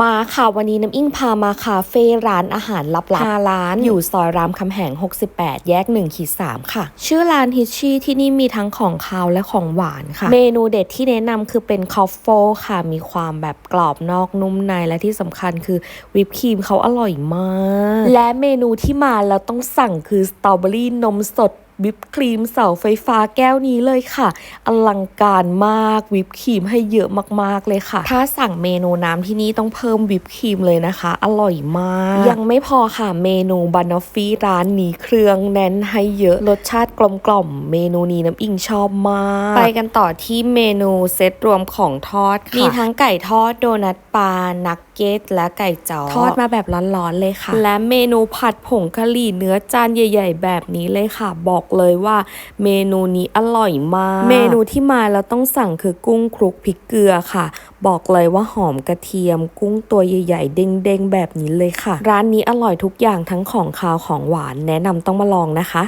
มาค่ะวันนี้น้ำอิงพามาคาเฟ่ร้านอาหารลับๆห้าร้าน อยู่ซอยรามคำแหง 68 แยก1ขีด3ค่ะ ชื่อร้านฮิชชี่ที่นี่มีทั้งของคาวและของหวานค่ะ เมนูเด็ดที่แนะนำคือเป็นคอฟโฟค่ะ มีความแบบกรอบนอกนุ่มในและที่สำคัญคือวิปครีมเขาอร่อยมาก และเมนูที่มาแล้วต้องสั่งคือสตรอเบอรี่นมสด วิปครีมเสาไฟฟ้าแก้วนี้เลยค่ะ อลังการมากวิปครีมให้เยอะมากๆเลยค่ะ ถ้าสั่งเมนูน้ำที่นี่ต้องเพิ่มวิปครีมเลยนะคะ อร่อยมาก ยังไม่พอค่ะเมนูบานอฟฟี่ร้านนี้เครื่องแน่นให้เยอะรสชาติกลมกล่อม เมนูนี้น้ำอิงชอบมาก ไปกันต่อที่เมนูเซตรวมของทอดค่ะมีทั้งไก่ทอดโดนัทปลานักเก็ตและไก่จ๋อทอดมาแบบร้อนๆเลยค่ะ และเมนูผัดผงกะหรี่เนื้อจานใหญ่ ๆ แบบนี้เลยค่ะ บอกเลยว่าเมนูนี้อร่อยมาก เมนูที่มาแล้วต้องสั่งคือกุ้งคลุกพริกเกลือค่ะ บอกเลยว่าหอมกระเทียม กุ้งตัวใหญ่ๆ เด้งๆ แบบนี้เลยค่ะ ร้านนี้อร่อยทุกอย่างทั้งของคาวของหวานแนะนำต้องมาลองนะคะ